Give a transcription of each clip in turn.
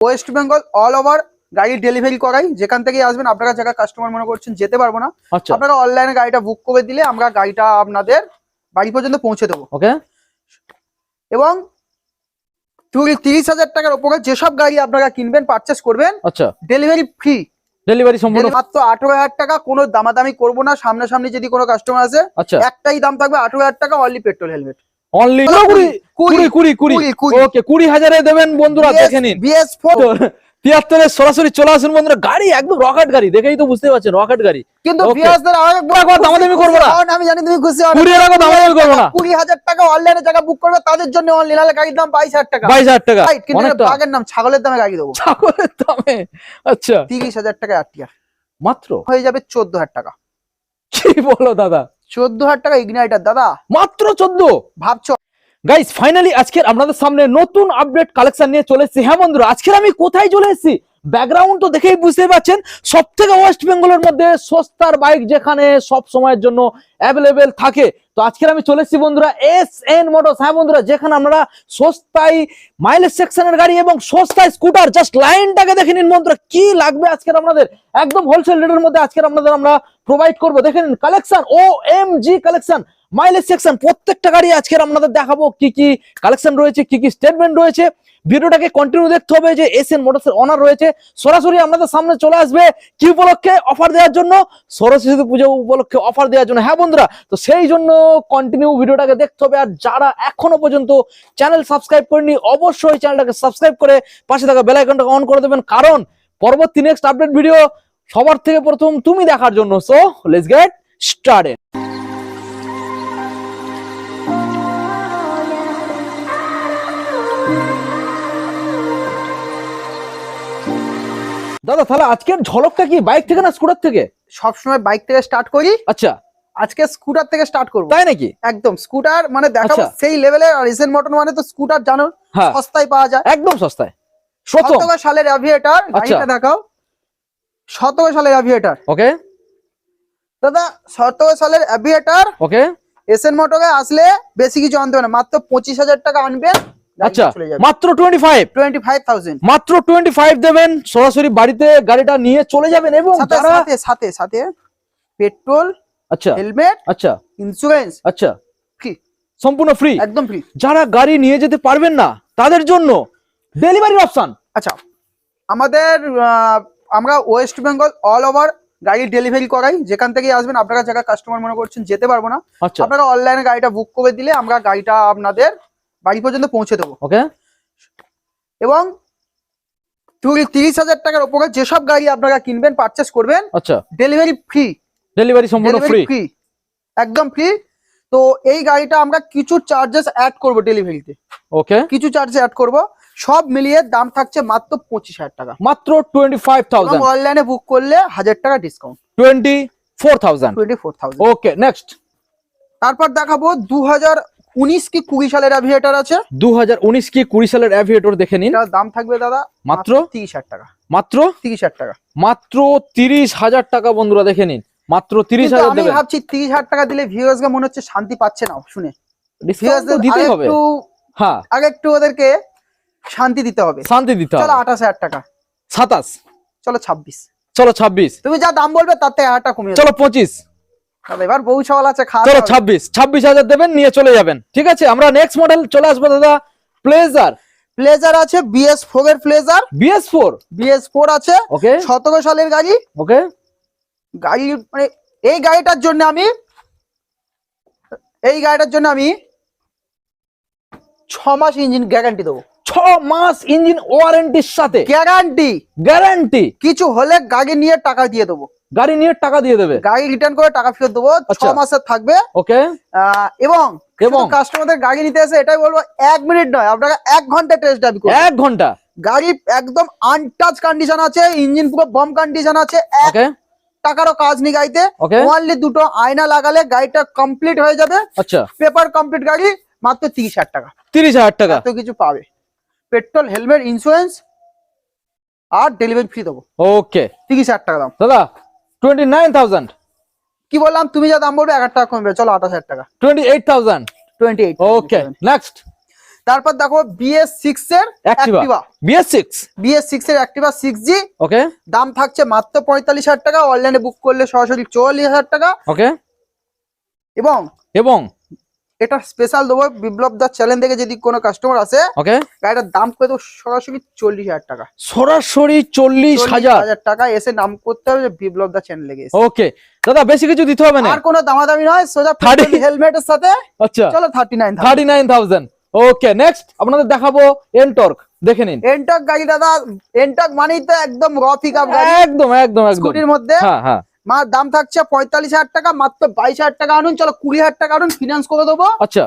West Bengal all over গাড়ি delivery করাই। যেখান থেকে আসবেন আপনারা যারা কাস্টমার মনে করছেন যেতে পারব না। আচ্ছা। আপনারা অনলাইনে গাড়িটা বুক করে দিলে আমরা গাড়িটা আপনাদের বাড়ি পর্যন্ত পৌঁছে দেবো। ওকে। এবং তিরিশ হাজার টাকার উপরে যেসব গাড়ি আপনারা কিনবেন পারচেস করবেন আচ্ছা। ডেলিভারি ফ্রি ডেলিভারি সম্পূর্ণ মাত্র আঠারো হাজার টাকা কোনো দামাদামি করব না। সামনাসামনি যদি কোনো কাস্টমার আসে আচ্ছা। একটাই দাম থাকবে আঠারো হাজার টাকা অনলি পেট্রোল হেলমেট অনলি কুড়ি, কুড়ি কুড়ি। ওকে কুড়ি। হাজারে দেবেন বন্ধুরা দেখে নিন। তিয়াত্তরে সরাসরি চলে আসুন বন্ধুরা। গাড়ি একদম রকেট গাড়ি দেখেই তো বুঝতে পারছেন রকেট গাড়ি। কিন্তু দামাদামি করব না। আমি জানি তুমি খুশি হন কুড়ি টাকা দামাদামি করব না। কুড়ি হাজার টাকা অনলাইনে জায়গা বুক করবে তাদের জন্য গাড়ির দাম বাইশ হাজার টাকা। বাইশ হাজার টাকা। কিন্তু বাঘের নাম ছাগলের দামে গাড়ি দেবো। ছাগলের দামে। আচ্ছা। তিরিশ হাজার টাকা মাত্র? হয়ে যাবে চোদ্দ হাজার টাকা। কি বলো দাদা? চোদ্দ হাজার টাকা ইগনাইটার দাদা। মাত্র চোদ্দ? ভাবছ? গাইস ফাইনালি আজকের আপনাদের সামনে নতুন আপডেট কালেকশন নিয়ে চলে এসেছি। হ্যাঁ বন্ধুরা আজকের আমি কোথায় চলে এসেছি? ব্যাকগ্রাউন্ড তো দেখেই বুঝতে পারছেন। সব থেকে ওয়েস্ট বেঙ্গলের মধ্যে সস্তার বাইক যেখানে সব সময়ের জন্য অ্যাভেলেবেল থাকে। তো আজকের আমি চলে এসেছি বন্ধুরা এস এন মোটরস হ্যাঁ বন্ধুরা, যেখানে আমরা সস্তায় মাইলেজ সেকশনের গাড়ি এবং সস্তায় স্কুটার জাস্ট লাইনটাকে দেখে নিন বন্ধুরা, কি লাগবে আজকের আপনাদের? একদম হোলসেল রেটের মধ্যে আজকের আপনাদের আমরা প্রোভাইড করব। দেখে নিন কালেকশন ও M G collection mileage section প্রত্যেকটা গাড়ি আজকের আপনাদের দেখাবো। কি কি কালেকশন রয়েছে, কি কি স্টেটমেন্ট রয়েছে। ভিডিওটাকে কন্টিনিউ দেখতে হবে যে এস এন মোটরসের অনার রয়েছে। সরাসরি আপনাদের সামনে চলে আসবে কি উপলক্ষে অফার দেওয়ার জন্য? সরস্বতী পুজো উপলক্ষে অফার দেওয়ার জন্য। হ্যাঁ বন্ধুরা, তো সেই জন্য কন্টিনিউ ভিডিওটাকে দেখতে হবে। আর যারা এখনও পর্যন্ত চ্যানেল সাবস্ক্রাইব করেনি অবশ্যই চ্যানেলটাকে সাবস্ক্রাইব করে পাশে থাকা বেল আইকনটাকে অন করে দেবেন। কারণ পরবর্তী নেক্সট আপডেট ভিডিও সবার থেকে প্রথম তুমি দেখার জন্য। সো লেটস গেট স্টার্টেড দাদা তাহলে আজকের ঝলকটা কি বাইক থেকে না স্কুটার থেকে? সবসময় বাইক থেকে স্টার্ট করি। আচ্ছা। আজকে স্কুটার থেকে স্টার্ট করব। তাই নাকি? একদম। স্কুটার মানে দেখাবো আচ্ছা। সেই লেভেলের আর রিসেন্ট মোটর মানে তো স্কুটার জানো হ্যাঁ। সস্তায় পাওয়া যায়। একদম সস্তায়। শতক সালের অ্যাভিয়েটার আচ্ছা। গাড়িটা দেখাও। শতক সালের অ্যাভিয়েটার ওকে। দাদা শতক সালের অ্যাভিয়েটার ওকে। এসএন মোটরে আসলে বেশি কিছু আনতে হবে না। মাত্র পঁচিশ হাজার টাকা আনবেন আচ্ছা মাত্র twenty five twenty five thousand মাত্র টোয়েন্টি ফাইভ দেবেন সরাসরি বাড়িতে গাড়িটা নিয়ে চলে যাবেন এবং সাথে যারা সাথে পেট্রোল আচ্ছা। হেলমেট আচ্ছা। ইন্স্যুরেন্স আচ্ছা। সম্পূর্ণ ফ্রি একদম ফ্রি যারা গাড়ি নিয়ে যেতে পারবেন না তাদের জন্য ডেলিভারি অপশন আচ্ছা আমাদের আমরা ওয়েস্ট বেঙ্গল অল ওভার গাড়ি ডেলিভারি করাই। যেখান থেকে আসবেন আপনারা যারা কাস্টমার মনে করছেন যেতে পারব না। আচ্ছা। আপনারা অনলাইনে গাড়িটা বুক করে দিলে আমরা গাড়িটা আপনাদের বাড়ি পর্যন্ত পৌঁছে দেবো। ওকে? এবং তিরিশ হাজার টাকার উপরে যেসব গাড়ি আপনারা কিনবেন পারচেস করবেন আচ্ছা। ডেলিভারি ফ্রি ডেলিভারি সম্পূর্ণ ফ্রি ফ্রি একদম ফ্রি তো এই গাড়িটা আমরা কিছু চার্জেস অ্যাড করব ডেলিভারিতে ওকে? কিছু চার্জেস অ্যাড করব। সব মিলিয়ে দাম থাকছে মাত্র পঁচিশ হাজার টাকা। মাত্র টোয়েন্টি ফাইভ থাউজেন্ড অনলাইনে বুক করলে হাজার টাকা discount twenty four thousand twenty four thousand okay next তারপর দেখাবো দু হাজার উনিশ কি কুড়ি সালের অ্যাভিয়েটার আছে? দু হাজার উনিশ কি কুড়ি সালের অ্যাভিয়েটর দেখে নিন। দাম থাকবে দাদা মাত্র? তিরিশ হাজার টাকা। মাত্র? তিরিশ হাজার টাকা। মাত্র তিরিশ হাজার টাকা বন্ধুরা দেখে নিন। মাত্র তিরিশ হাজার আমি ভাবছি তিরিশ হাজার টাকা দিলে ভিউয়ার্স কে মনে হচ্ছে শান্তি পাচ্ছে না শুনে। দিতে হবে। একটু হ্যাঁ। আগে একটু ওদেরকে শান্তি দিতে হবে। শান্তি দিতে চলো হবে। আঠাশ হাজার টাকা। সাতাশ। চলো ছাব্বিশ। চলো ছাব্বিশ। তুমি যা দাম বলবে তার থেকে হাজারটা কমিয়ে চলো পঁচিশ। চলো এবার বউ সওয়াল আছে চলো ছাব্বিশ। ছাব্বিশ হাজার দেবেন নিয়ে চলে যাবেন। ঠিক আছে? আমরা নেক্সট মডেল চলে আসব দাদা। প্লেজার প্লেজার আছে বিএস ফোর এর Pleasure BS four BS four আছে ওকে সতেরো সালের গাড়ি। ওকে গাড়ি মানে এই গাড়িটার জন্য আমি এই গাড়িটার জন্য আমি ছ মাস ইঞ্জিন গ্যারান্টি দেবো। ছ মাস ইঞ্জিন ওয়ারেন্টির সাথে। গ্যারান্টি গ্যারান্টি কিছু হলে গাড়ি নিয়ে টাকা দিয়ে দেবো। গাড়ি নিয়ে টাকা দিয়ে দেবে। গাড়ি রিটার্ন করে টাকা ফেরত দেবো। ছ আচ্ছা। মাসের থাকবে। ওকে। এবং এবং? কাস্টমারদের গাড়ি নিতে এসে এটাই বলব এক মিনিট নয় আপনারা এক ঘণ্টা টেস্ট ড্রাইভ করুন এক ঘণ্টা। গাড়ি একদম আনটাচ কন্ডিশন আছে ইঞ্জিন পুরো বম কন্ডিশন আছে ওকে। টাকারও কাজ নেই গাড়িতে। ওকে। ওয়ানলি দুটো আয়না লাগালে গাড়িটা কমপ্লিট হয়ে যাবে। আচ্ছা। পেপার কমপ্লিট গাড়ি মাত্র তিরিশ হাজার টাকা। তিরিশ হাজার টাকা। তো কিছু পাবে। পেট্রোল হেলমেট ইন্স্যুরেন্স আর ডেলিভারি ফ্রি দেবো। ওকে। তিরিশ হাজার টাকা দাম। দাদা টোয়েন্টি নাইন থাউজেন্ড কি বললাম? তুমি যা দাম বলবে এক হাজার টাকা কমবে। চলো আঠাশ হাজার টাকা। Twenty eight thousand twenty eight okay next তারপর দেখো বিএস সিক্স এর। Activa BS six BS six এর অ্যাক্টিভা সিক্স জি ওকে দাম থাকছে মাত্র পঁয়তাল্লিশ হাজার টাকা। অনলাইনে বুক করলে সরাসরি চুয়াল্লিশ হাজার টাকা। ওকে এবং এবং এটা স্পেশাল দেবো বিপ্লব দাস চ্যানেল থেকে যদি কোনো কাস্টমার আসে ওকে গাড়িটার দাম করে দেবো সরাসরি চল্লিশ হাজার টাকা। সরাসরি চল্লিশ হাজার। হাজার টাকা এসে নাম করতে হবে যে বিপ্লব দা চ্যানেল লেগে ওকে দাদা বেশি কিছু দিতে হবে না। আর কোনো দামাদামি নয় সোজা 30 হেলমেটের সাথে আচ্ছা। চলো thirty nine thirty nine thousand okay next আপনাদের দেখাবো এনটর্ক দেখে নিন। এনটক গাড়ি দাদা এনটক মানেই তো একদম র পিক আপ গাড়ি। একদম একদম একদম। স্কুটির মধ্যে। হ্যাঁ হ্যাঁ। মার দাম থাকছে পঁয়তাল্লিশ হাজার টাকা মাত্র বাইশ হাজার টাকা আনুন চলো কুড়ি হাজার টাকা আনুন ফিনান্স করে দেবো। আচ্ছা।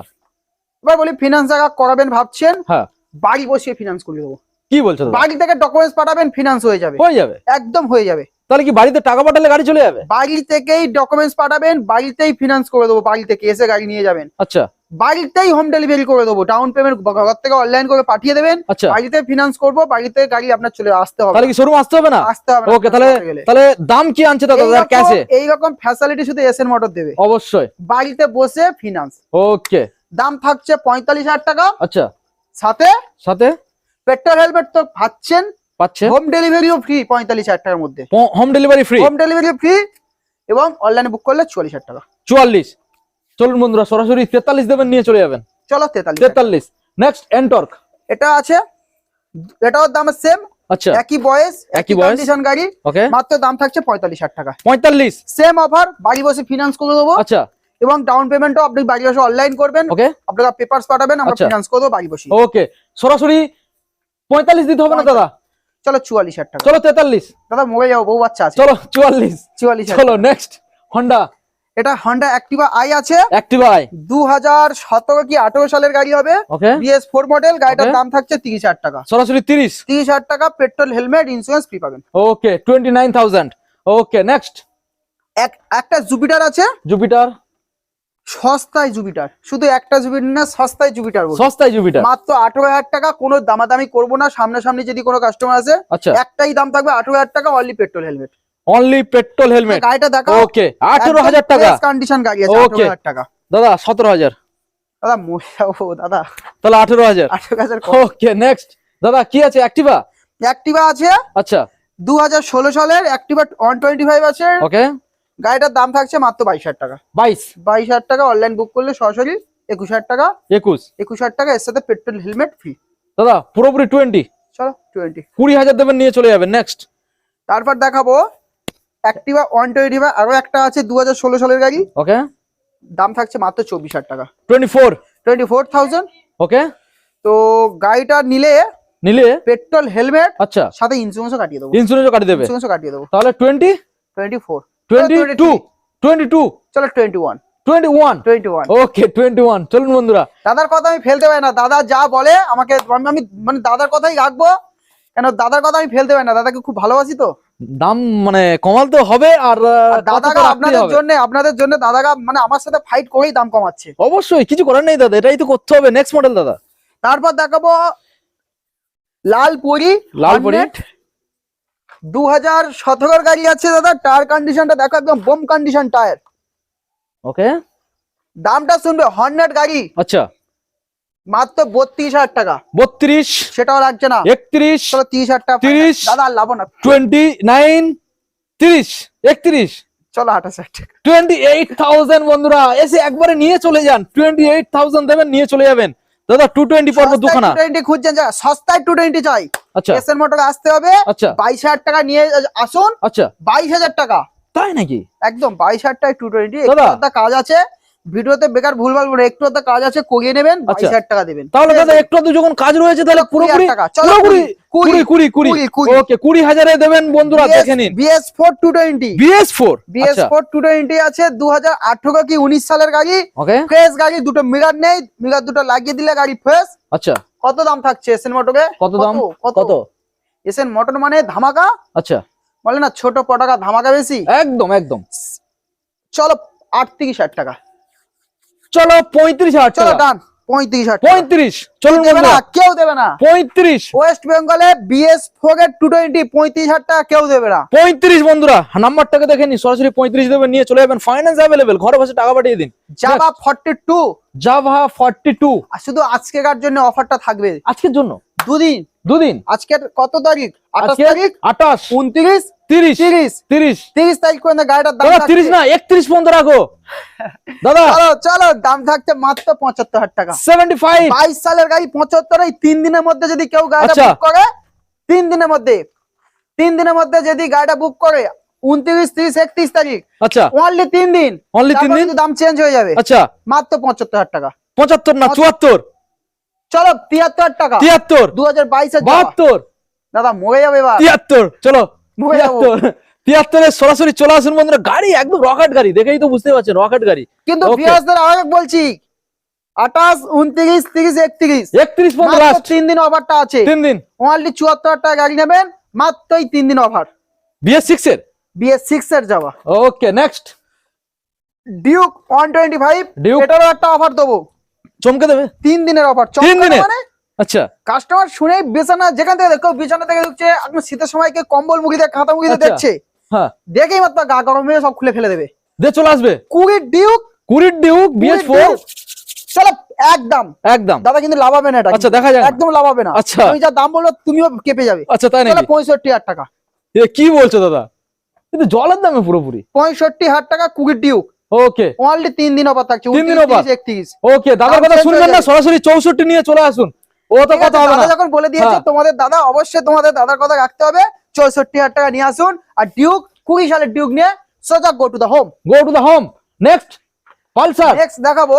এবার বলি ফিনান্স টাকা করাবেন ভাবছেন হ্যাঁ। বাড়ি বসিয়ে ফিনান্স করে দেবো। কি বলছো বাড়ি থেকে ডকুমেন্টস পাঠাবেন ফিনান্স হয়ে যাবে। হয়ে যাবে? একদম হয়ে যাবে। তাহলে কি বাড়িতে টাকা পাঠালে গাড়ি চলে যাবে? বাড়ি থেকেই ডকুমেন্টস পাঠাবেন বাড়িতেই ফিনান্স করে দেবো বাড়ি থেকে এসে গাড়ি নিয়ে যাবেন। আচ্ছা। বাড়িতেই হোম ডেলিভারি করে দেবো। ডাউন পেমেন্ট ঘর থেকে অনলাইন করে পাঠিয়ে দেবেন। আচ্ছা। বাড়িতে ফিনান্স করব বাড়িতে গাড়ি আপনার চলে আসতে হবে। তাহলে কি শোরুম আসতে হবে না? আসতে হবে ওকে তাহলে তাহলে দাম কি আনছে দাদা? ক্যাশে এইরকম ফ্যাসিলিটি শুধু এস এন মোটর দেবে। অবশ্যই। বাড়িতে বসে ফিনান্স ওকে দাম থাকছে পঁয়তাল্লিশ হাজার টাকা। আচ্ছা। সাথে সাথে? পেট্রোল হেলমেট তো পাচ্ছেন। পাচ্ছে হোম ডেলিভারিও ফ্রি পঁয়তাল্লিশ হাজার টাকার মধ্যে। Home delivery free home delivery free এবং অনলাইনে বুক করলে চুয়াল্লিশ হাজার টাকা। চুয়াল্লিশ। চলুন বন্ধুরা সরাসরি তেতাল্লিশ দেবেন নিয়ে চলে যাবেন। চলো তেতাল্লিশ। তেতাল্লিশ। নেক্সট এনটর্ক এটা আছে এটাও দাম সেম আচ্ছা। একই বয়স একই বয়স। কন্ডিশন গাড়ি ওকে মাত্র দাম থাকছে পঁয়তাল্লিশ হাজার টাকা। পঁয়তাল্লিশ। সেম অফার বাড়ি বসে ফিনান্স করে দেবো। আচ্ছা। এবং ডাউন পেমেন্টও আপনি বাড়ি বসে অনলাইন করবেন। ওকে আপনারা পেপারস পাঠাবেন আমরা আচ্ছা। ফিনান্স করে দেবো বাড়ি বসে ওকে সরাসরি পঁয়তাল্লিশ দিতে হবে না দাদা? চলো টাকা। দাদা মোবাইল যাব বউ বাচ্চা আছে। চলো চুয়াল্লিশ। চুয়াল্লিশ হাজার চলো নেক্সট হন্ডা এটা হন্ডা অ্যাক্টিভা আই আছে। অ্যাক্টিভা আই দু হাজার সতেরো কি আঠেরো সালের গাড়ি হবে। বিএস ফোর মডেল গাড়িটার দাম থাকছে তিরিশ হাজার টাকা। সরাসরি তিরিশ? তিরিশ হাজার টাকা পেট্রোল হেলমেট ইন্স্যুরেন্স ফ্রি পাবেন। Okay twenty nine thousand okay next এক একটা জুপিটার আছে। জুপিটার সস্তায় জুপিটার শুধু একটা জুপিটার না সস্তায় জুপিটার। সস্তায় জুপিটার মাত্র আঠেরো হাজার টাকা কোনো দামাদামি করব না সামনাসামনি যদি কোনো কাস্টমার আসে আচ্ছা। একটাই দাম থাকবে আঠেরো হাজার টাকা only petrol helmet only petrol helmet গাড়িটা দেখো ওকে আঠেরো হাজার টাকা। কন্ডিশন গাড়ি আছে Okay. আঠেরো হাজার টাকা। দাদা সতেরো হাজার। দাদা মরে যাব দাদা। তাহলে আঠেরো হাজার। আঠেরো হাজার ওকে নেক্সট দাদা কি আছে? অ্যাক্টিভা অ্যাক্টিভা আছে। আচ্ছা। দু হাজার ষোলো সালের অ্যাক্টিভা ওয়ান টোয়েন্টি ফাইভ আছে। ওকে গাড়িটার দাম থাকছে মাত্র বাইশ হাজার টাকা। বাইশ। বাইশ হাজার টাকা অনলাইন বুক করলে সরাসরি একুশ হাজার টাকা। একুশ। একুশ হাজার টাকা এর সাথে পেট্রোল হেলমেট ফ্রি দাদা পুরোপুরি টোয়েন্টি চলো টোয়েন্টি কুড়ি হাজার দেবেন নিয়ে চলে যাবেন। নেক্সট তারপর দেখাবো অ্যাক্টিভা ওয়ান টোয়েন্টি ফাইভ আরও একটা আছে দু হাজার ষোলো সালের গাড়ি। ওকে দাম থাকছে মাত্র চব্বিশ হাজার টাকা। Twenty four twenty four thousand okay তো গাড়িটা নিলে নিলে? পেট্রোল হেলমেট আচ্ছা। সাথে ইন্স্যুরেন্সও কাটিয়ে দেবো। ইন্স্যুরেন্সও কাটি দেবে? ইন্স্যুরেন্সও কাটিয়ে দেবো। তাহলে twenty twenty four twenty two twenty two চলো twenty one twenty one twenty one okay twenty one চলুন বন্ধুরা। দাদার কথা আমি ফেলতে পারি না। দাদা যা বলে আমাকে আমি আমি মানে দাদার কথাই রাখব। কেন দাদার কথা আমি ফেলতে পারি না। দাদাকে খুব ভালোবাসি তো। দাম মানে কমালতে হবে আর রাখতেই আপনাদের জন্য আপনাদের জন্য দাদাগা মানে আমার সাথে ফাইট করেই দাম কমাচ্ছে। অবশ্যই কিছু করার নেই দাদা এটাই তো করতে হবে নেক্সট মডেল দাদা। তারপর দেখাবো লাল পরি লাল পরি। দু হাজার সতেরোর গাড়ি আছে দাদা টায়ার কন্ডিশনটা দেখো একদম বোম কন্ডিশন টায়ার ওকে দামটা শুনবে হন্ড্রেড গাড়ি। আচ্ছা। মাত্র বত্রিশ হাজার টাকা। বত্রিশ সেটাও লাগছে না। একত্রিশ তিরিশ হাজার টাকা তিরিশ। দাদা লাভো না। টোয়েন্টি নাইন তিরিশ একত্রিশ। চলো আঠাশ হাজার টাকা। টোয়েন্টি এইট থাউজেন্ড বন্ধুরা এসে একবারে নিয়ে চলে যান। টোয়েন্টি এইট থাউজেন্ড দেবেন নিয়ে চলে যাবেন। দাদা টু টোয়েন্টি পর্ব দুখানা। টোয়েন্টি খুঁজছেন সস্তায় টু টোয়েন্টি চাই। আচ্ছা। এস এন মোটর আসতে হবে। আচ্ছা। বাইশ হাজার টাকা নিয়ে আসুন। আচ্ছা। বাইশ হাজার টাকা। তাই নাকি? একদম বাইশ হাজার টাকায় টু টোয়েন্টি একটা কাজ আছে ভিডিওতে বেকার ভুলভাল বলে একটু একটা কাজ আছে করিয়ে নেবেন বাইশ আচ্ছা। হাজার টাকা দেবেন। তাহলে দাদা একটু আধটু যখন কাজ রয়েছে তাহলে পুরোপুরি হাজার টাকা। চলো, পুরোপুরি কুড়ি, কুড়ি কুড়ি। ওকে কুড়ি হাজারে দেবেন বন্ধুরা দেখে নিন। BS four two twenty. BS four? BS four two twenty আছে দু হাজার আঠারো কি উনিশ সালের গাড়ি। ওকে। ফ্রেশ গাড়ি দুটো মিরার নেই মিরার দুটো লাগিয়ে দিলে গাড়ি ফ্রেশ। আচ্ছা। কত দাম থাকছে এসএন মোটরে কত দাম? কত? কত? এসএন মোটর মানে ধামাকা? আচ্ছা। বলে না ছোট পটাকা ধামাকা বেশি? একদম একদম। চলো আটত্রিশ হাজার টাকা। চলো পঁয়ত্রিশ হাজার চলো ডান পঁয়ত্রিশ হাজার পঁয়ত্রিশ চলুন দেবে না বন্ধুরা কেউ দেবে না। পঁয়ত্রিশ। ওয়েস্ট বেঙ্গলে বিএস ফোর এর টু টোয়েন্টি পঁয়ত্রিশ হাজার টাকা কেউ দেবে না। পঁয়ত্রিশ বন্ধুরা নাম্বারটাকে দেখে নি সরাসরি পঁয়ত্রিশ দেবেন নিয়ে চলে যাবেন ফাইন্যান্স অ্যাভেলেবেল ঘরে বসে টাকা পাঠিয়ে দিন। Java forty two Java forty two শুধু আজকেকার জন্য অফারটা থাকবে। আজকের জন্য? দুদিন। দুদিন। আজকের কত তারিখ? আঠাশ তারিখ? আঠাশ। উনত্রিশ? তিরিশ। তিরিশ। তিরিশ। তিরিশ তারিখ পর্যন্ত গাড়িটার দাম তিরিশ না একত্রিশ পর্যন্ত রাখো। দাদা। চলো চলো দাম থাকছে মাত্র পঁচাত্তর হাজার টাকা। সেভেন্টি ফাইভ বাইশ সালের গাড়ি পঁচাত্তর এই তিন দিনের মধ্যে যদি কেউ গাড়িটা আচ্ছা। বুক করে তিন দিনের মধ্যে তিন দিনের মধ্যে যদি গাড়িটা বুক করে উনত্রিশ তিরিশ একত্রিশ তারিখ। আচ্ছা। অনলি তিন দিন। অনলি তিন দিন? দাম চেঞ্জ হয়ে যাবে। আচ্ছা। মাত্র পঁচাত্তর হাজার টাকা। পঁচাত্তর না চুয়াত্তর? চলো তিয়াত্তর টাকা। তিয়াত্তর। দু হাজার বাইশের বাহাত্তর। দাদা মরে যাবে এবার। তিয়াত্তর চলো। তিয়াত্তর। তিয়াত্তরে সরাসরি চলে আসুন বন্ধুরা গাড়ি একদম রকেট গাড়ি দেখেই তো বুঝতে পারছেন রকেট গাড়ি। কিন্তু বলছি আঠাশ উনত্রিশ তিরিশ একত্রিশ। একত্রিশ তিন দিন অফারটা আছে। তিন দিন। চুয়াত্তর টাকা গাড়ি নেবেন মাত্র এই তিন দিন অফার বিএস সিক্স এর? বিএস সিক্স এর যাওয়া okay next Duke one twenty five Duke। এটারও একটা অফার দেবো। চমকে দেবে? তিন দিনের অফার তিন দিনের? মানে? আচ্ছা। কাস্টমার শুনে বিছানা যেখান থেকে দেখো বিছানা থেকে ঢুকছে একদম শীতের সময় কে কম্বল মুগিতে খাতা মুগিতে আচ্ছা। দেখছে? হ্যাঁ। দেখেই মাত্র গা গরম হয়ে সব খুলে ফেলে দেবে। দিয়ে চলে আসবে। কুড়ি ডিউক? কুড়ির ডিউক বিএস ফোর চলো একদম। একদম। দাদা কিন্তু লাভ হবে না এটা আচ্ছা দেখা যাক। একদম লাভ হবে না। আচ্ছা। আমি যা দাম বলব তুমিও কেঁপে যাবে। আচ্ছা তাই নাকি? পঁয়ষট্টি হাজার টাকা। এ কি বলছো দাদা? কিন্তু জলের দামে পুরোপুরি। পঁয়ষট্টি হাজার টাকা কুড়ি ডিউক। ওকে অনলি তিন দিন অফার থাকছে তিন দিন? তিরিশ, একত্রিশ। ওকে দাদার কথা শুনবেন না সরাসরি চৌষট্টি নিয়ে চলে আসুন। ও তো কথা হবে দাদা না। যখন বলে দিয়েছে হ্যাঁ। তোমাদের দাদা অবশ্যই তোমাদের দাদার কথা রাখতে হবে। চৌষট্টি হাজার টাকা নিয়ে আসুন। আর ডিউক কুড়ি সালের ডিউক নিয়ে সোজা go to the home go to the home next Pulsar. Next দেখাবো।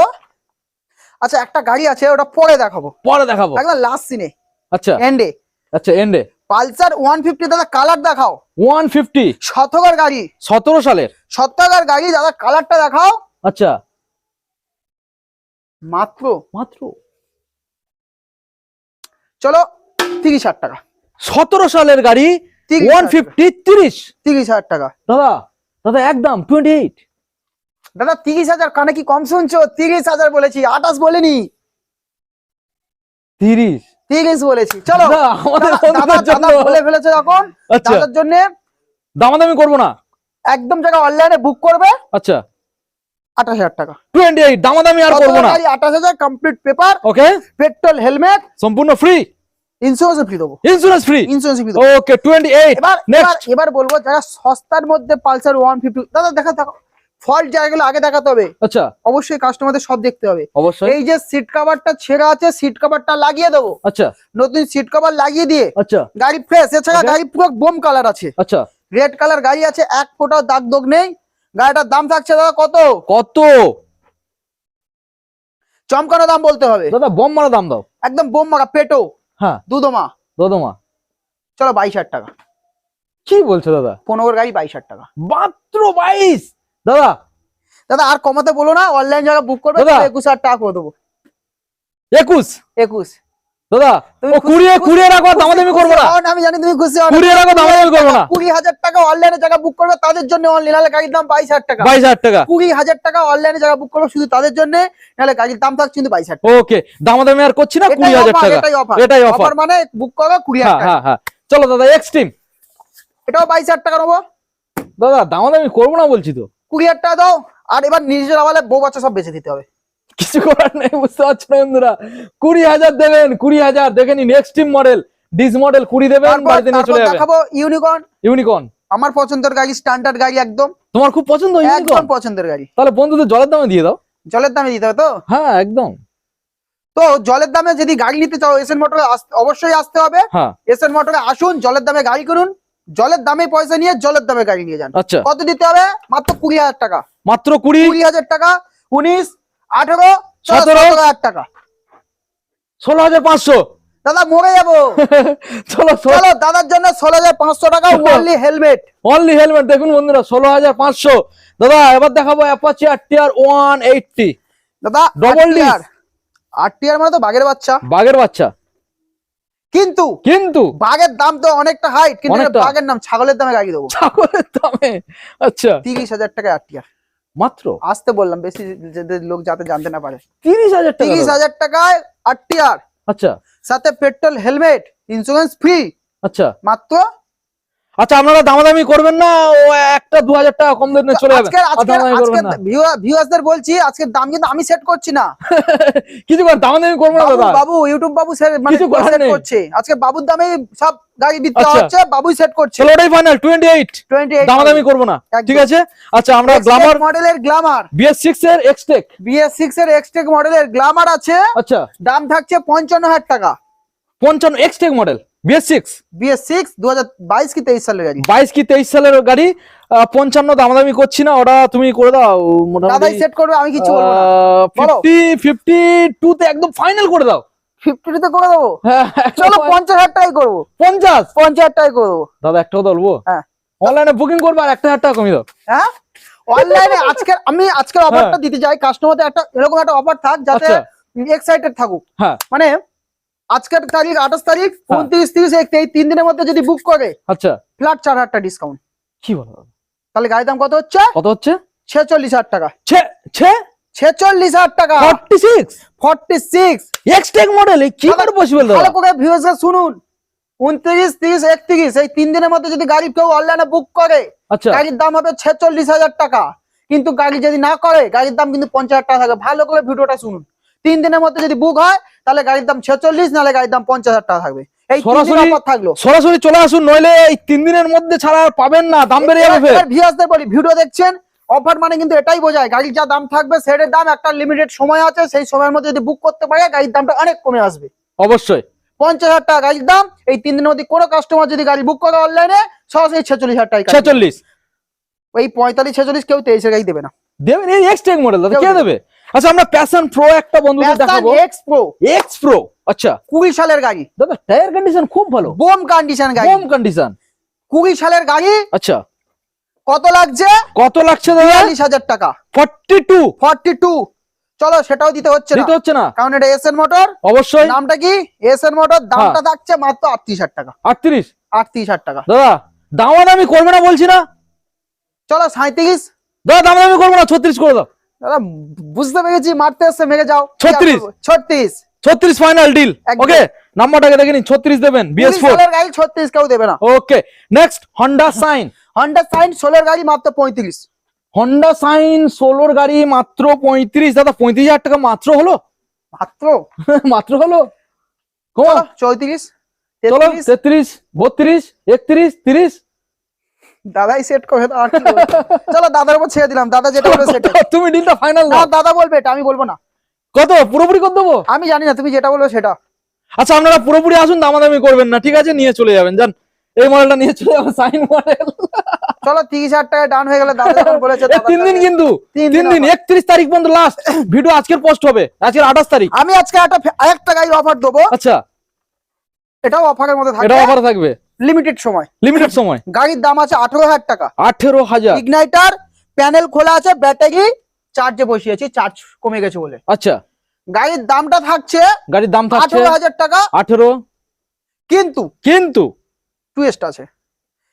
আচ্ছা একটা গাড়ি আছে ওটা পরে দেখাবো। পরে দেখাবো। একদম লাস্ট সিনে আচ্ছা। এন্ডে আচ্ছা এন্ডে পালসার ওয়ান ফিফটি দাদা কালার দেখাও। One fifty? শতকার গাড়ি। সতেরো সালের? শতকার গাড়ি দাদা কালারটা দেখাও। আচ্ছা। মাত্র। মাত্র? চলো তিরিশ হাজার টাকা। সতেরো সালের গাড়ি ওয়ান। ফিফটি তিরিশ। তিরিশ হাজার টাকা। দাদা দাদা একদম টোয়েন্টি এইট দাদা তিরিশ হাজার কানে কি কম শুনছো? তিরিশ হাজার বলেছি আঠাশ বলিনি। তিরিশ। তিরিশ বলেছি। চলো আমাদের বলে ফেলেছে যখন আচ্ছা। দাদার জন্য দামাদামি করব না। একদম জায়গা অনলাইনে বুক করবে। আচ্ছা। আঠাশ হাজার টাকা। টোয়েন্টি এইট দামাদামি আর করব না। আঠাশ হাজার complete paper okay petrol helmet সম্পূর্ণ ফ্রি ইন্স্যুরেন্স ফ্রি দেবো। Insurance free insurance free okay twenty eight এবার এবার এবার বলব যারা সস্তার মধ্যে পালসার ওয়ান ফিফটি দাদা দেখা দেখো। ফল্ট জায়গাগুলো আগে দেখাতে হবে। আচ্ছা। অবশ্যই কাস্টমারদের সব দেখতে হবে। অবশ্যই। এই যে সিট কভারটা ছেঁড়া আছে সিট কভারটা লাগিয়ে দেবো। আচ্ছা। নতুন সিট কভার লাগিয়ে দিয়ে আচ্ছা। গাড়ি ফ্রেশ এছাড়া গাড়ি পুরো বোম কালার আছে। আচ্ছা। রেড কালার গাড়ি আছে এক ফোটাও দাগ দোগ নেই। গাড়িটার দাম থাকছে দাদা কত? কত? চমকানো দাম বলতে হবে। দাদা বোম মারা দাম দাও। একদম বোম মারা পেটো। হ্যাঁ। দুদমা। দদমা। চলো বাইশ হাজার টাকা। কি বলছো দাদা? পনেরো গাড়ি বাইশ হাজার টাকা। মাত্র বাইশ? দাদা। দাদা আর কমাতে বলো না অনলাইন জায়গা বুক করবে। একুশ হাজার টাকা করে দেবো। একুশ? একুশ। দাদা ও কুড়িয়ে কুড়িয়ে রাখো করব না। আমি জানি তুমি খুশি। কুড়িয়ে রাখো করব না। কুড়ি হাজার টাকা অনলাইনে জায়গা বুক করবে তাদের জন্য অনলাইন নাহলে গাড়ির দাম বাইশ হাজার টাকা। বাইশ হাজার টাকা। কুড়ি হাজার টাকা অনলাইনে জায়গা বুক করবে শুধু তাদের জন্য নাহলে গাড়ির দাম থাকছে কিন্তু বাইশ হাজার ওকে দামাদামি আর করছি না কুড়ি হাজার টাকা। এটাই অফার এটাই অফার মানে বুক কুড়ি হ্যাঁ হাজার হ্যাঁ হ্যাঁ। চলো দাদা এক্সট্রিম এটাও বাইশ হাজার টাকা নেব। দাদা দামাদামি করব না বলছি তো। কুড়ি হাজার টাকা দাও আর এবার নিজের আওয়ালে বউ বাচ্চা সব বেঁচে দিতে হবে। কিছু করার নেই বুঝতে পারছ না বন্ধুরা? কুড়ি হাজার দেবেন কুড়ি হাজার দেখে নিন এক্সট্রিম মডেল ডিস মডেল কুড়ি দেবেন বাড়িতে নিয়ে চলে যাবেন দেখাবো ইউনিকর্ন ইউনিকর্ন আমার পছন্দের গাড়ি স্ট্যান্ডার্ড গাড়ি একদম। তোমার খুব পছন্দ একদম পছন্দের গাড়ি। তাহলে বন্ধুদের জলের দামে দিয়ে দাও। জলের দামে দিতে হবে তো? হ্যাঁ একদম। তো জলের দামে যদি গাড়ি নিতে চাও এসএন মোটরে অবশ্যই আসতে হবে। হ্যাঁ। এসএন মোটরে আসুন জলের দামে গাড়ি করুন। জলের দামে পয়সা নিয়ে জলের দামে গাড়ি নিয়ে যান। আচ্ছা। কত দিতে হবে? মাত্র কুড়ি হাজার টাকা। মাত্র কুড়ি? কুড়ি হাজার টাকা উনিশ আঠেরো সতেরো। হাজার টাকা। ষোলো হাজার পাঁচশো। দাদা মরে যাব। চলো চলো দাদার জন্য ষোলো হাজার পাঁচশো টাকা অনলি হেলমেট অনলি হেলমেট দেখুন বন্ধুরা ষোলো হাজার পাঁচশো। দাদা এবার দেখাবো Apache R TR one eighty দাদা Double আট আর টিয়ার মানে তো বাঘের বাচ্চা। বাঘের বাচ্চা। কিন্তু কিন্তু বাঘের দাম তো অনেকটা হাইট কিন্তু বাঘের নাম ছাগলের দামে গাড়ি দেবো। ছাগলের দামে? আচ্ছা। তিরিশ হাজার টাকা আটটিয়া মাত্র? আসতে বললাম বেশি লোক যাতে জানতে না পারে। তিরিশ হাজার তিরিশ হাজার টাকায় আটটি আর আচ্ছা। সাথে পেট্রোল হেলমেট ইন্স্যুরেন্স ফ্রি আচ্ছা। মাত্র আচ্ছা আপনারা দামাদামি করবেন না ও একটা দু হাজার টাকা কম দিন চলে আজকে আজকে আজকে ভিউয়ার্সদের বলছি আজকের দাম কিন্তু আমি সেট করছি না। কিছু করেন দামাদামি করব না বাবু দাদা। বাবু ইউটিউব বাবু মানে সেট করছে। আজকে বাবুর দামে সব গাড়ি বিক্রি আচ্ছা। হচ্ছে বাবুই সেট করছে। চলো ওটাই ফাইনাল টোয়েন্টি এইট 28 দামাদামি করব না ঠিক আছে? আচ্ছা আমরা মডেলের এর এক্সটেক বিএস সিক্স এর এক্সটেক মডেলের গ্লামার আছে। আচ্ছা। দাম থাকছে পঞ্চান্ন হাজার টাকা। পঞ্চান্ন XTEC model BS six BS six দু হাজার বাইশ কি তেইশ সালের গাড়ি? বাইশ কি তেইশ সালের গাড়ি? আহ, পঞ্চান্ন দামাদামি করছি না ওটা তুমি করে দাও দাদাই সেট করবে আমি কিছু না। তে একদম ফাইনাল করে দাও। তে করে দেবো? হ্যাঁ। চলো টাকাই করব। টাকাই করব। দাদা একটা কথা বলব হ্যাঁ। অনলাইনে বুকিং করবে আর একটা হাজার টাকা কমিয়ে দাও। হ্যাঁ? অনলাইনে আজকের আমি আজকের অফারটা হ্যাঁ। দিতে চাই। কাস্টমারদের একটা এরকম একটা অফার থাক যাতে আচ্ছা। এক্সাইটেড থাকুক। হ্যাঁ। মানে আজকের তারিখ আঠাশ তারিখ হ্যাঁ। উনত্রিশ তিরিশ এই তিন দিনের মধ্যে যদি বুক করে আচ্ছা। ফ্ল্যাট চার হাজার টাকা ডিসকাউন্ট কি বলো? তাহলে গাড়ির দাম কত হচ্ছে? কত হচ্ছে? ছেচল্লিশ হাজার টাকা। ছেচল্লিশ হাজার টাকা। Forty six forty six XTEC model কি দাদা, করে পসিবল ভালো দাদা ভিউজ শুনুন। উনত্রিশ তিরিশ একত্রিশ এই তিন দিনের মধ্যে যদি গাড়ি কেউ অনলাইনে বুক করে আচ্ছা। গাড়ির দাম হবে ছেচল্লিশ হাজার টাকা। কিন্তু গাড়ি যদি না করে গাড়ির দাম কিন্তু পঞ্চাশ হাজার টাকা থাকে। ভালো করে ভিডিওটা শুনুন। তিন দিনের মধ্যে যদি বুক হয় তাহলে গাড়ির দাম ছেচল্লিশ নাহলে গাড়ির দাম পঞ্চাশ হাজার টাকা থাকবে। এই সরাসরি- থাকল। সরাসরি চলে আসুন নইলে এই তিন দিনের মধ্যে ছাড়া আর পাবেন না দাম বেড়ে যাবে ভিউয়ার্সদের বলি ভিডিও দেখছেন? অফার মানে কিন্তু এটাই বোঝায় গাড়ির যা দাম থাকবে সেটার দাম একটা লিমিটেড সময় আছে সেই সময়ের মধ্যে যদি বুক করতে পারে গাড়ির দামটা অনেক কমে আসবে। অবশ্যই। পঞ্চাশ হাজার টাকা গাড়ির দাম এই তিন দিনের মধ্যে কোনো কাস্টমার যদি গাড়ি বুক করে অনলাইনে সরাসরি ছেচল্লিশ হাজার টাকা ছেচল্লিশ। ওই পঁয়তাল্লিশ ছেচল্লিশ কেউ তেইশে গাড়ি দেবে না। দেবেন এই মডেল কে দেবে। আচ্ছা আমরা প্যাশন প্রো একটা বন্ধুদের দেখাবো। এক্স প্রো এক্স প্রো আচ্ছা। কুড়ি সালের গাড়ি। দাদা টায়ার কন্ডিশন খুব ভালো। বোম কন্ডিশন গাড়ি। কম কন্ডিশন কুড়ি সালের গাড়ি। আচ্ছা। কত লাগছে? কত লাগছে দাদা? বিয়াল্লিশ হাজার টাকা। ফর্টি টু ফর্টি টু চলো সেটাও দিতে হচ্ছে না। দিতে হচ্ছে না। কারণ এটা এস এন মোটর অবশ্যই। নামটা কি? এস এন মোটর দামটা থাকছে মাত্র আটত্রিশ হাজার টাকা। আটত্রিশ? আটত্রিশ হাজার টাকা। দাদা দামাদামি করবে না বলছি না? চলো সাঁত্রিশ দাদা দামাদামি করব না ছত্রিশ করে দাও। দাদা বুঝতে পেরেছি মারতে এসছে মেরে যাও। 36 ছত্রিশ। ছত্রিশ। ফাইনাল ডিল ওকে নাম্বারটাকে দেখে নিন ছত্রিশ দেবেন বিএস ফোর গাড়ি ছত্রিশ কেউ দেবে না। Okay next Honda Shine Honda Shine ষোলোর গাড়ি মাত্র পঁয়ত্রিশ। হন্ডা সাইন ষোলোর গাড়ি মাত্র পঁয়ত্রিশ। দাদা পঁয়ত্রিশ হাজার টাকা মাত্র হলো? মাত্র? মাত্র হলো? চৌত্রিশ তেত্রিশ বত্রিশ একত্রিশ তিরিশ। দাদাই সেট করে আর কি? চলো দাদার উপর ছেড়ে দিলাম দাদা যেটা বলবে সেটা তুমি ডিলটা ফাইনাল না দাদা বলবে এটা আমি বলব না। কত? পুরোপুরি করে দেবো? আমি জানি না তুমি যেটা বলবে সেটা। আচ্ছা আপনারা পুরোপুরি আসুন দামাদামি করবেন না ঠিক আছে? নিয়ে চলে যাবেন জান এই মডেলটা নিয়ে চলে যাবেন সাইন মডেল চলো তিরিশ হাজার টাকা ডান হয়ে গেলে দাদা বলেছে তিন দিন কিন্তু। তিন দিন একত্রিশ তারিখ পর্যন্ত লাস্ট ভিডিও আজকের পোস্ট হবে আজকের আঠাশ তারিখ। আমি আজকে একটা একটা গাড়ি অফার দেবো। আচ্ছা। এটাও অফারের মধ্যে এটা থাকবে। অফার থাকবে। লিমিটেড সময়। লিমিটেড সময়। গাড়ির দাম আছে আঠারো হাজার টাকা। আঠেরো হাজার। ইগনাইটার প্যানেল খোলা আছে ব্যাটারি চার্জে বসিয়েছি চার্জ কমে গেছে বলে। আচ্ছা। গাড়ির দামটা থাকছে গাড়ির দাম থাকছে আঠারো হাজার টাকা। আঠেরো। কিন্তু কিন্তু টুয়েস্ট আছে।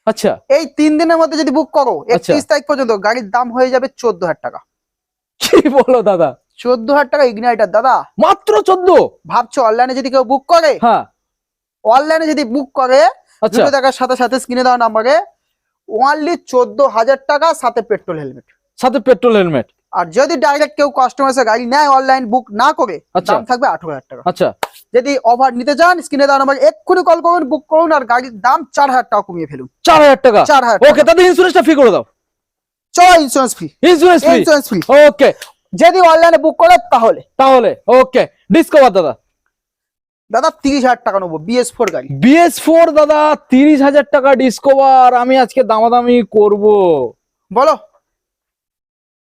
আচ্ছা। এই তিন দিনের মধ্যে যদি বুক করো আচ্ছা। একত্রিশ তারিখ পর্যন্ত গাড়ির দাম হয়ে যাবে চোদ্দ হাজার টাকা। কি বলো দাদা? চোদ্দ হাজার টাকা ইগনাইটার দাদা। মাত্র চোদ্দ? ভাবছ অনলাইনে যদি কেউ বুক করে? হ্যাঁ। অনলাইনে যদি বুক করে ভিডিও দেখার সাথে সাথে স্ক্রিনে দেওয়া নাম্বারে ওনলি চোদ্দ হাজার টাকা সাথে পেট্রোল হেলমেট সাথে পেট্রোল হেলমেট আর যদি ডাইরেক্ট কেউ কাস্টমার এসে গাড়ি নেয় অনলাইন বুক না করে আচ্ছা। দাম থাকবে আঠারো হাজার টাকা। আচ্ছা। যদি অফার নিতে চান স্ক্রিনে দেওয়া নাম্বার এক্ষুনি কল করুন বুক করুন আর গাড়ির দাম চার হাজার টাকা কমিয়ে ফেলুন। চার হাজার টাকা? চার হাজার ওকে তাতে ইন্স্যুরেন্সটা ফ্রি করে দাও। চলো insurance free insurance free insurance free okay যদি অনলাইনে বুক করে তাহলে। তাহলে ওকে ডিসকভার দাদা। দাদা তিরিশ হাজার টাকা নেব বিএস ফোর গাড়ি। বিএস ফোর দাদা তিরিশ হাজার টাকা ডিসকভার আমি আজকে দামাদামি করব। বলো।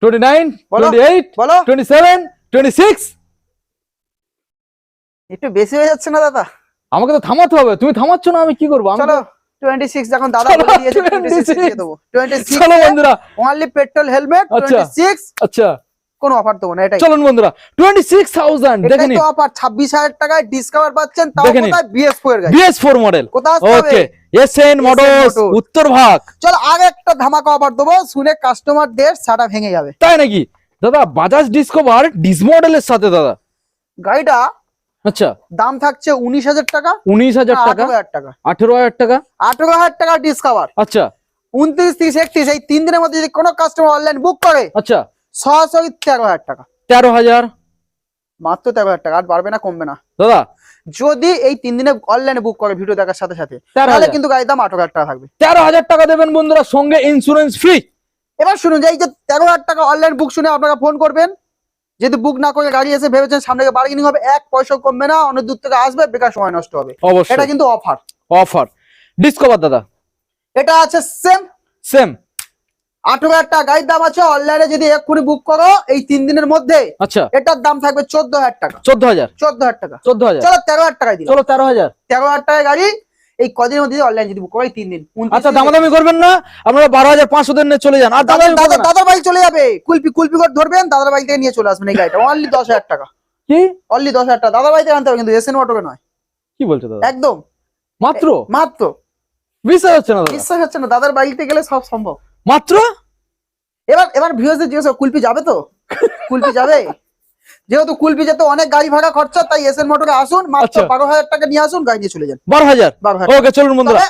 টোয়েন্টি নাইন বলো। টোয়েন্টি এইট বলো। টোয়েন্টি সেভেন টোয়েন্টি সিক্স একটু বেশি হয়ে যাচ্ছে না দাদা? আমাকে তো থামাতে হবে তুমি থামাচ্ছ না আমি কি করব? আমি টোয়েন্টি সিক্স যখন দাদা টোয়েন্টি 26 সিক্স দেবো। টোয়েন্টি সিক্স বন্ধুরা। অনলি পেট্রোল হেলমেট আচ্ছা। টোয়েন্টি সিক্স আচ্ছা। কোনো অফার দেবো না এটাই। চলুন বন্ধুরা টোয়েন্টি সিক্স থাউজেন্ড দেখে এটাই নিন। তো অফার ছাব্বিশ হাজার টাকায় ডিসকাউন্ট পাচ্ছেন তাও কোথায়? বিএস ফোর গাড়ি। বিএস ফোর মডেল কোথায় ওকে এসএন Motors। উত্তর ভাগ। চল আগে একটা ধামাকা অফার দেবো শুনে কাস্টমারদের সাটা ভেঙে যাবে। তাই নাকি? দাদা বাজাজ ডিসকভার ডিস মডেলের সাথে দাদা। গাড়িটা আচ্ছা। দাম থাকছে উনিশ হাজার টাকা। উনিশ হাজার টাকা। টাকা। আঠেরো হাজার টাকা? আঠারো হাজার টাকা ডিসকাভার আচ্ছা। উনত্রিশ তিরিশ একত্রিশ এই তিন দিনের মধ্যে যদি কোনো কাস্টমার অনলাইন বুক করে আচ্ছা। সরাসরি তেরো হাজার টাকা? তেরো হাজার? মাত্র তেরো হাজার টাকা আর বাড়বে না কমবে না। দাদা? যদি এই তিন দিনে অনলাইনে বুক করে ভিডিও দেখার সাথে সাথে তাহলে কিন্তু গাড়ির দাম আঠারো হাজার টাকা থাকবে। তেরো হাজার টাকা দেবেন বন্ধুরা সঙ্গে ইন্স্যুরেন্স ফ্রি এবার শুনুন যে এই যে তেরো হাজার টাকা অনলাইন বুক শুনে আপনারা ফোন করবেন যদি বুক না করে গাড়ি এসে ভেবেছেন সামনে বার্গেনিং হবে এক পয়সা কমবে না অনেক দূর থেকে আসবে বেকার সময় নষ্ট হবে। এটা কিন্তু অফার অফার ডিসকভার দাদা। এটা আছে সেম সেম আঠারো হাজার টাকা। গাড়ির দাম আছে অনলাইনে যদি এক্ষুনি বুক করো এই তিন দিনের মধ্যে আচ্ছা। এটার দাম থাকবে চোদ্দ হাজার টাকা। চোদ্দ হাজার? চোদ্দ হাজার টাকা। চোদ্দ হাজার। চলো তেরো হাজার চলো তেরো হাজার। তেরো হাজার টাকায় গাড়ি এই কদিনের মধ্যে অনলাইন যদি বুক তিন দিন। আচ্ছা দামাদামি করবেন না আপনারা বারো হাজার পাঁচশো দেন চলে যান। আর দাদা দাদার বাইক চলে যাবে। কুলপি কুলপি করে ধরবেন দাদার বাইক থেকে নিয়ে চলে আসবেন এই গাড়িটা। অনলি দশ হাজার টাকা। কি? অনলি দশ হাজার টাকা। দাদার বাইক থেকে আনতে হবে কিন্তু এসএন অটোকে নয়। কি বলছো দাদা? একদম। মাত্র? মাত্র। বিশ্বাস হচ্ছে না বিশ্বাস হচ্ছে না দাদার বাইকতে গেলে সব সম্ভব। মাত্র? এবার এবার ভিউয়ার্সদের জিজ্ঞেস কুলপি যাবে তো? কুলপি যাবে? যেহেতু কুলপি যেতে অনেক গাড়ি ভাড়া খরচা তাই এস এসএন মোটরে আসুন মাত্র আচ্ছা। বারো হাজার টাকা নিয়ে আসুন গাড়ি নিয়ে চলে যান। বারো হাজার? বারো হাজার। ওকে চলুন বন্ধুরা।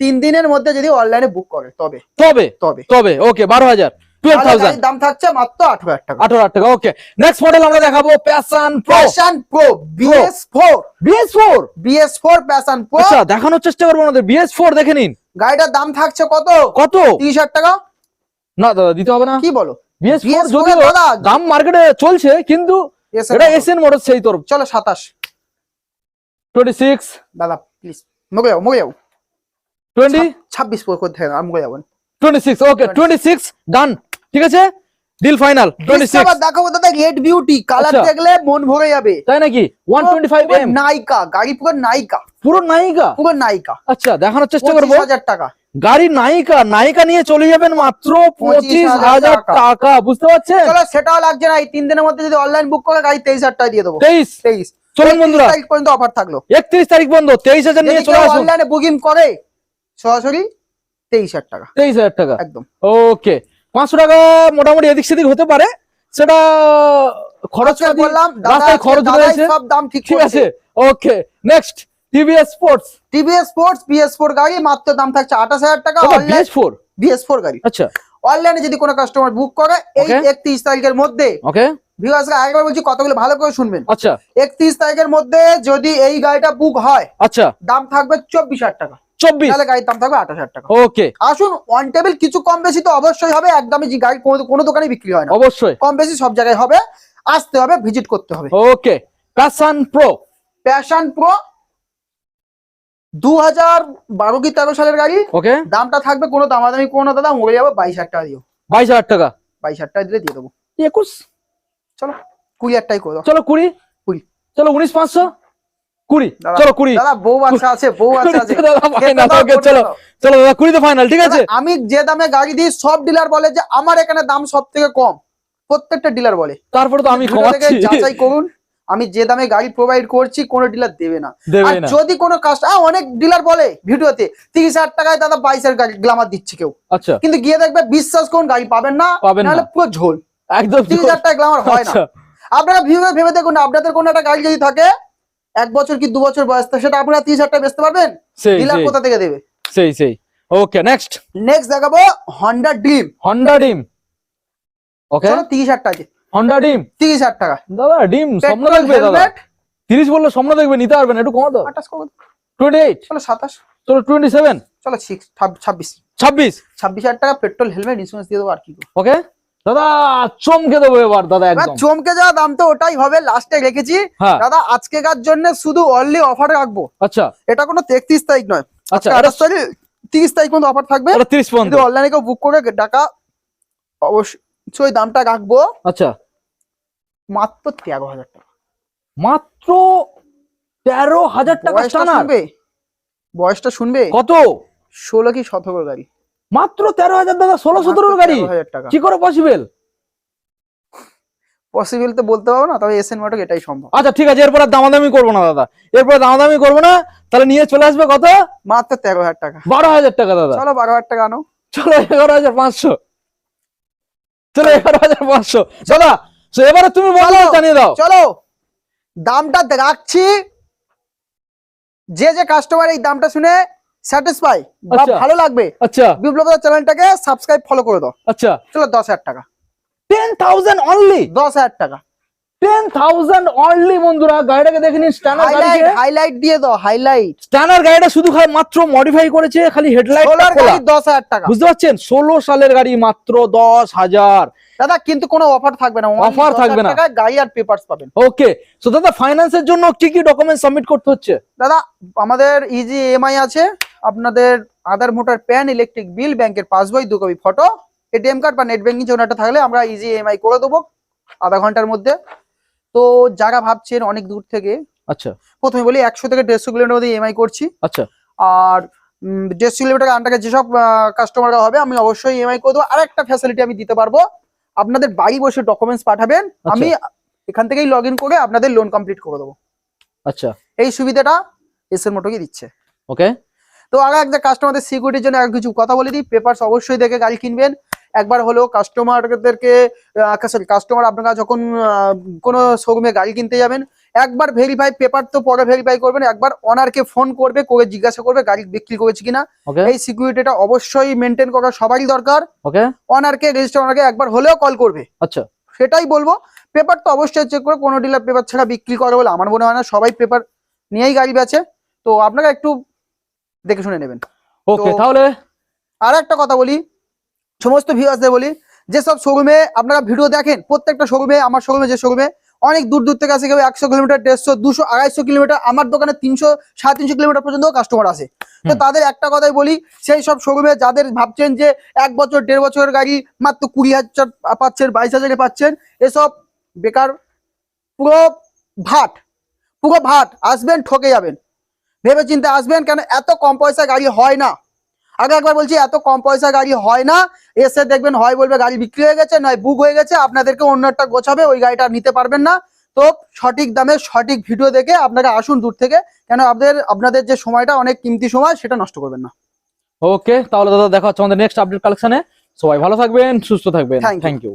তিন দিনের মধ্যে যদি অনলাইনে বুক করে তবে। তবে? তবে। তবে ওকে বারো হাজার। দাম থাকছে মাত্র আঠারো হাজার টাকা। আঠারো হাজার টাকা ওকে। নেক্সট মডেল আমরা দেখাবো Passion Passion Pro BS four BS four BS four Passion Pro আচ্ছা দেখানোর চেষ্টা করব আমাদের। বিএস ফোর দেখে নিন। গাড়িটার দাম থাকছে কত? কত? তিরিশ হাজার টাকা। না দাদা দিতে হবে না। কি বলো? বিএস ফোর BS4 যদিও দাদা। দাম মার্কেটে চলছে কিন্তু এটা মোটর। এসএন মোটর সেই তরফ চলো সাতাশ। টোয়েন্টি সিক্স দাদা প্লিজ যাও যাও। টোয়েন্টি ছাব্বিশ twenty six okay twenty six done ঠিক আছে? ডিল ফাইনাল টোয়েন্টি সিক্স আবার দেখাবো দাদা রেড বিউটি কালার। দেখলে মন ভরে যাবে। তাই নাকি? ওয়ান টোয়েন্টি ফাইভ পুরো এম নায়িকা গাড়ি পুরো নায়িকা। পুরো নায়িকা? পুরো নায়িকা। আচ্ছা দেখানোর চেষ্টা করব। পঁচিশ হাজার টাকা। গাড়ি নায়িকা নায়িকা নিয়ে চলে যাবেন মাত্র পঁচিশ হাজার টাকা। বুঝতে পারছেন? চলো সেটাও লাগছে না এই তিন দিনের মধ্যে যদি অনলাইন বুক করে গাড়ি তেইশ হাজার টাকা দিয়ে দেবো। তেইশ? তেইশ। চলুন বন্ধুরা। তারিখ পর্যন্ত অফার থাকল। একত্রিশ তারিখ বন্ধ তেইশ হাজার নিয়ে চলে আসুন। অনলাইনে বুকিং করে সরাসরি তেইশ হাজার টাকা। তেইশ হাজার টাকা। একদম। ওকে পাঁচশো টাকা মোটামুটি এদিক সেদিক হতে পারে। সেটা খরচ বললাম রাস্তায় খরচ রয়েছে। সব দাম ঠিক আছে okay next TVS sports TVS sports BS four গাড়ি মাত্র দাম থাকছে আঠাশ হাজার টাকা। Online BS four BS four গাড়ি। আচ্ছা। অনলাইনে যদি কোনো কাস্টমার বুক করে এই একত্রিশ তারিখের মধ্যে। ওকে ভিউয়ার্সরা আরেকবার বলছি কতগুলো ভালো করে শুনবেন। আচ্ছা। একত্রিশ তারিখের মধ্যে যদি এই গাড়িটা বুক হয় আচ্ছা। দাম থাকবে চব্বিশ হাজার টাকা। চব্বিশ। তাহলে গাড়ির দাম থাকবে আঠাশ হাজার টাকা। ওকে। আসুন ওয়ান টেবিল কিছু কম বেশি তো অবশ্যই হবে একদমই যে গাড়ি কোনো কোনো দোকানে বিক্রি হয় না। অবশ্যই। কম বেশি সব জায়গায় হবে আসতে হবে ভিজিট করতে হবে। Okay. Passion Pro Passion Pro দু হাজার বারো কি তেরো সালের গাড়ি? ওকে। দামটা থাকবে কোনো দামাদামি কোনো দাদা মরে যাবে বাইশ হাজার টাকা দিও। বাইশ হাজার টাকা? বাইশ হাজার টাকা দিলে দিয়ে দেবো। একুশ? চলো কুড়ি হাজার টাকাই করে চলো কুড়ি? কুড়ি। চলো উনিশ পাঁচশো? কুড়ি। চলো কুড়ি। বউ বাচ্চা আছে বউ আছে। দাদা, final, খেতে দাও, okay, করতে চলো চলো দাদা কুড়িতে ফাইনাল ঠিক আছে? আমি যে দামে গাড়ি দিই সব ডিলার বলে যে আমার এখানে দাম সব থেকে কম। প্রত্যেকটা ডিলার বলে। তারপরে তো আমি যাচাই করুন আমি যে দামে গাড়ি প্রোভাইড করছি কোনো ডিলার দেবে না। আর যদি কোনো কাস্ট অনেক ডিলার বলে ভিডিওতে তিরিশ হাজার টাকায় দাদা বাইশের গাড়ি গ্লামার দিচ্ছে কেউ। আচ্ছা। কিন্তু গিয়ে দেখবে বিশ্বাস করুন গাড়ি পাবেন না পাবেন না। নাহলে পুরো ঝোল। একদম তিরিশ হাজার টাকা গ্লামার হয় না। আচ্ছা। আপনারা ভেবে দেখুন আপনাদের কোনো একটা গাড়ি যদি থাকে এক বছর কি দু বছর বয়স? থাকে সেটা আপনারা তিরিশ হাজার টাকা বেচতে পারবেন? ডিলার কোথা থেকে দেবে? সেই সেই। ওকে নেক্সট নেক্সট দেখাবো Honda Dream Honda Dream okay. তিরিশ হাজার টাকা। হন্ডা ডিম তিরিশ হাজার টাকা। দাদা ডিম স্বপ্ন দেখবে দাদা। তিরিশ বলল স্বপ্ন দেখবে নিতে পারবেন একটু কমা দাও আঠাশ কত? টোয়েন্টি এইট চলো সাতাশ। চলো টোয়েন্টি সেভেন চলো সিক্স ছাব্বিশ। ছাব্বিশ। ছাব্বিশ হাজার টাকা পেট্রোল হেলমেট ইন্স্যুরেন্স দিয়ে দেবো আর কি ওকে। দাদা চমকে দেবো এবার দাদা একদম। চমকে যাওয়া দাম তো ওটাই হবে লাস্টে রেখেছি। হ্যাঁ। দাদা আজকেকার জন্য শুধু অনলি অফার রাখব। আচ্ছা। এটা কোনো তেত্রিশ তারিখ নয়। আচ্ছা আঠাশ তারিখ তিরিশ তারিখ পর্যন্ত অফার থাকবে। তিরিশ পর্যন্ত। অনলাইনে কেউ বুক করে টাকা অবশ্যই দামটা রাখব। আচ্ছা। মাত্র তেরো হাজার টাকা। মাত্র তেরো হাজার টাকা শুনবে? বয়সটা শুনবে? কত? ষোলো কি সতেরো গাড়ি। মাত্র তেরো হাজার দাদা ষোলো সতেরো গাড়ি। কি করে পসিবল পসিবল তো বলতে পারব না তবে এসএন মোটর এটাই সম্ভব। আচ্ছা ঠিক আছে এরপর দামাদামি করব না দাদা। এরপর দামাদামি করব না তাহলে নিয়ে চলে আসবে কত? মাত্র তেরো হাজার টাকা। বারো হাজার টাকা দাদা। চলো বারো হাজার টাকা আনো। চলো এগারো হাজার পাঁচশো। চলো এগারো হাজার পাঁচশো। দাদা so এবারে তুমি বলো জানিয়ে দাও। চলো। দামটা রাখছি। যে যে কাস্টমার এই দামটা শুনে স্যাটিসফাই বা আচ্ছা। ভালো লাগবে? আচ্ছা। বিপ্লব চ্যানেলটাকে সাবস্ক্রাইব ফলো করে দাও। আচ্ছা। চলো দশ হাজার টাকা। টেন থাউজেন্ড অনলি দশ হাজার টাকা। টেন থাউজেন্ড অনলি বন্ধুরা। গাড়িটাকে দেখে নিন হাইলাইট গাড়িকে। হাইলাইট দিয়ে দাও হাইলাইট স্ট্যান্ডার্ড গাড়িটা শুধু খালি মাত্র মডিফাই করেছে খালি হেডলাইট সোলার গাড়ি দশ হাজার টাকা। বুঝতে পারছেন? ষোলো সালের গাড়ি মাত্র দশ হাজার। দাদা কিন্তু কোনো অফার থাকবে না। 10,000 থাকবে না। গাড়ি আর পেপারস পাবেন। ওকে সো দাদা ফাইন্যান্সের জন্য কি কি ডকুমেন্ট সাবমিট করতে হচ্ছে? দাদা আমাদের ইজি ইএমআই আছে। আপনাদের আধার মোটার প্যান ইলেকট্রিক বিল ব্যাংকের পাসবই দু কপি ফটো এটিএম কার্ড বা নেট ব্যাঙ্কিং জোনাটা থাকলে আমরা ইজি ইএমআই করে দেবো আধা ঘণ্টার মধ্যে। তো যারা ভাবছেন অনেক দূর থেকে আচ্ছা। প্রথমে বলি একশো থেকে দেড়শো কিলোমিটার মধ্যে ইএমআই করছি। আচ্ছা। আর দেড়শো কিলোমিটার আন্ডারে যেসব কাস্টমাররা হবে আমি অবশ্যই ইএমআই করে দেবো। আর একটা ফ্যাসিলিটি আমি দিতে পারব। আপনাদের বাড়ি বসে ডকুমেন্টস পাঠাবেন। আমি এখান থেকেই লগ ইন করে আপনাদের লোন কমপ্লিট করে দেবো। আচ্ছা। এই সুবিধাটা এসএর মোটরকে দিচ্ছে। ওকে তো আগে একটা কাস্টমারদের সিকিউরিটির জন্য আর কিছু কথা বলে দিই। পেপারস অবশ্যই দেখে গাড়ি কিনবেন। একবার হলেও কাস্টমারদেরকে সরি কাস্টমার আপনারা যখন কোনো শোরুমে গাড়ি কিনতে যাবেন একবার ভেরিফাই পেপার তো পরে ভেরিফাই করবেন একবার অনারকে ফোন করবে করে জিজ্ঞাসা করবে গাড়ি বিক্রি করেছে কিনা। এই সিকিউরিটিটা অবশ্যই মেনটেন করা সবারই দরকার। ওকে অনারকে রেজিস্টার অনারকে একবার হলেও কল করবে। আচ্ছা। সেটাই বলব। পেপার তো অবশ্যই চেক করে কোনো ডিলার পেপার ছাড়া বিক্রি করে বলে আমার মনে হয় না সবাই পেপার নিয়েই গাড়ি বেচে। তো আপনারা একটু দেখে শুনে নেবেন। ওকে তাহলে? আর একটা কথা বলি সমস্ত ভিউয়ার্সদের বলি যেসব শোরুমে আপনারা ভিডিও দেখেন প্রত্যেকটা শোরুমে আমার শোরুমে যে শোরুমে অনেক দূর দূর থেকে আসে কেউ একশো কিলোমিটার দেড়শো দুশো আড়াইশো কিলোমিটার আমার দোকানে তিনশো সাড়ে তিনশো কিলোমিটার পর্যন্ত কাস্টমার আসে। তো তাদের একটা কথাই বলি সেই সব শোরুমে যাদের ভাবছেন যে এক বছর দেড় বছরের গাড়ি মাত্র কুড়ি হাজার পাচ্ছেন বাইশ হাজারে পাচ্ছেন এসব বেকার পুরো ভাট পুরো ভাট আসবেন ঠকে যাবেন। ভেবে চিন্তে আসবেন কেন? এত কম পয়সা গাড়ি হয় না। আগে একবার বলছি এত কম পয়সা গাড়ি হয় না। এসে দেখবেন হয় বলবে গাড়ি বিক্রি হয়ে গেছে নয় বুক হয়ে গেছে আপনাদেরকে অন্য একটা গোছাবে ওই গাড়িটা নিতে পারবেন না। তো সঠিক দামে সঠিক ভিডিও দেখে আপনারা আসুন দূর থেকে কেন আপনাদের আপনাদের যে সময়টা অনেক কিমতি সময় সেটা নষ্ট করবেন না। ওকে তাহলে দাদা দেখা হচ্ছে আমাদের নেক্সট আপডেট কালেকশনে সবাই ভালো থাকবেন সুস্থ থাকবেন। Thank you